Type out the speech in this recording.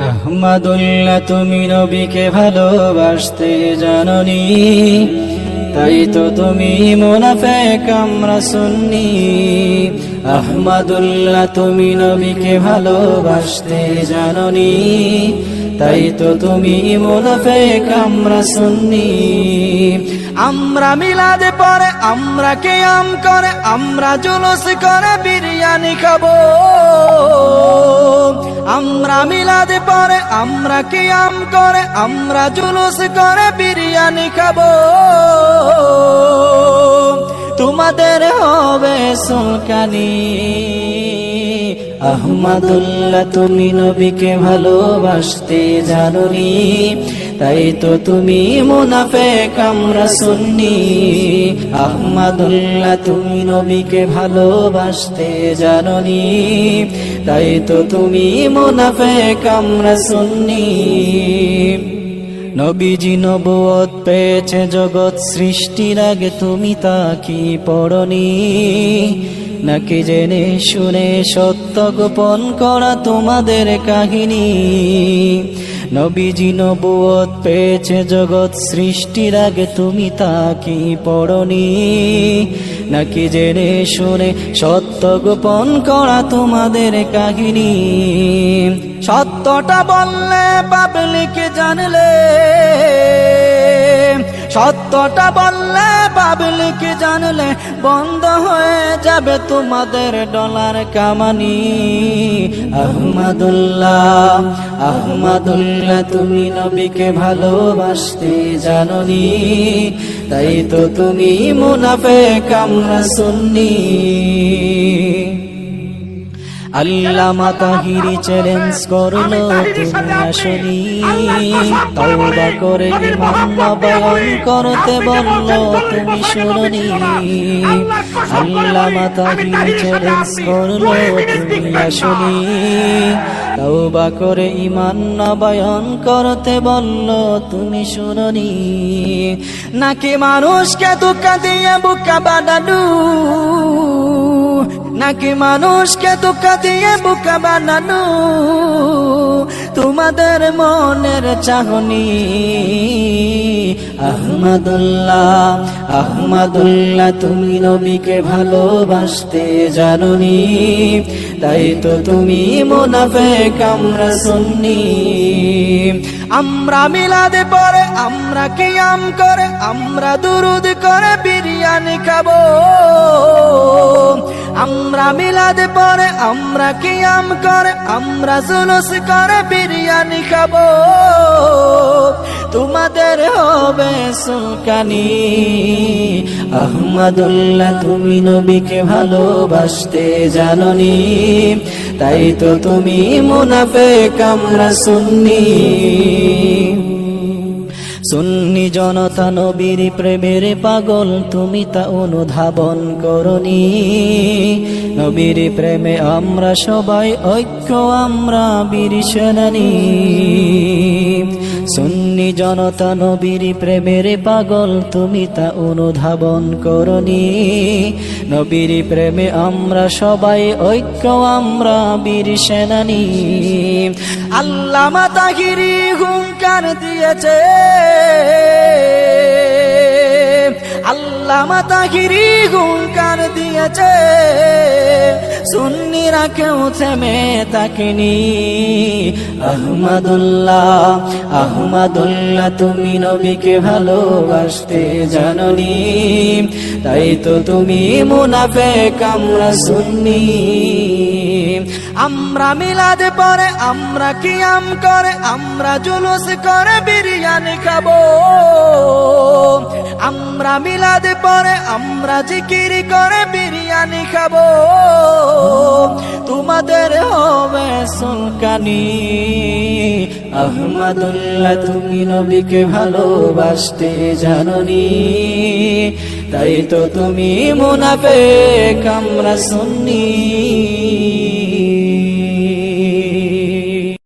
আহমাদুল্লাহ, তুমি নবীকে ভালোবাসতে জাননি। তাই তো তুমি মুনাফেক, আমরা সুন্নি। আহমাদুল্লাহ, তুমি নবীকে ভালোবাসতে জাননি। তাই তো তুমি মুনাফেক, আমরা সুন্নি। আমরা মিলাদে পরে, আমরা কেয়াম করে, আমরা জুলুস করে বিরিয়ানি খাব। আমরা মিলাদে পরে আমরা কিয়াম করে আমরা জুলুস করে বিরিয়ানি খাব। তোমাদের হবে সুলকানি। আহমাদুল্লাহ, তুমি নবীকে ভালোবাসতে জানুনি, তাই তো তুমি মুনাফেক, আমরা সুন্নি। আহমাদুল্লাহ, তুমি নবীকে ভালোবাসতে জানুনি, তাই তো তুমি মুনাফেক, আমরা সুন্নি। নবীজি নবত পেয়েছে জগৎ সৃষ্টির আগে, তুমি তা কি পড়নি? নাকি জেনে শুনে সত্য গোপন করা তোমাদের কাহিনী? নবীজি নবুয়ত পেয়েছে জগৎ সৃষ্টির আগে তুমি তা কি পড়নি? নাকি জেনে শুনে সত্য গোপন করা তোমাদের কাহিনী? সত্যটা বললে পাবলিক জানলে সত্যটা বললে পাবলিক জানলে? বন্ধ হয়ে যাবে তোমাদের ডলার কামানি। আহমাদুল্লাহ আহমাদুল্লাহ, তুমি নবীকে ভালোবাসতে জাননি। তাই তো তুমি মুনাফেক, আমরা সুন্নি। আল্লামা তাহিরি চ্যালেঞ্জ করল তুমি আসনি তওবা করে ইমান নবায়ন করতে বলল তুমি শুনুনি। আল্লামা তাহিরি চ্যালেঞ্জ করল তুমি আসনি তওবা করে ইমান নবায়ন করতে বলল তুমি শুনুনি। নাকি মানুষকে দুঃখ দিয়ে বুকা বানানু? নাকি মানুষকে দুঃখ দিয়ে বুকা বানানো? তোমাদের মনের চাহনি। আহমদুল্লাহ আহমদুল্লাহ, তুমি নবীকে ভালোবাসতে জানুনি। তাই তো তুমি মুনাফেক, আমরা সুন্নি। আমরা মিলাদে পরে, আমরা কিয়াম করে, আমরা দুরুদ করে বিরিয়ানি খাব। আমরা মিলাদে পরে, আমরা কিয়াম করে, আমরা জুলুস করে, বিরিয়ানি খাব। তোমাদের হবে সুলকানি। আহমদুল্লাহ, তুমি নবীকে ভালোবাসতে জাননি। তাই তো তুমি মুনাফেক, আমরা সুন্নি। সুন্নি জনতা নবীর প্রেমের পাগল, তুমি তা অনুধাবন করনি। নবীর প্রেমে আমরা সবাই ঐক্য, আমরা বীর সেনানি। জনতা নবীর প্রেমের পাগল, তুমি তা অনুধাবন করনি। নবীর প্রেমে আমরা সবাই ঐক্য, আমরা বীর সেনানি। আল্লাহ মাতাগিরি হুঙ্কার দিয়েছে। আল্লাহ মাতাগিরি হুঙ্কার দিয়েছে। সুন্নিরা কেউ থেমে তাকিনি। আহমদুল্লাহ আহমদুল্লাহ, তুমি নবীকে ভালোবাসতে জাননি। তাই তো তুমি মুনাফেক, আমরা সুন্নি। আমরা মিলাদে পরে, আমরা কিয়াম করে, আমরা জুলুস করে, বিরিয়ানি খাব। আমরা মিলাদে পরে, আমরা জিকির করে, বিরিয়ানি খাব। তোমাদের হবে সুলকানি। আহমদুল্লাহ, তুমি নবীকে ভালোবাসতে জাননি। তাই তো তুমি মুনাফেক, আমরা সুন্নি।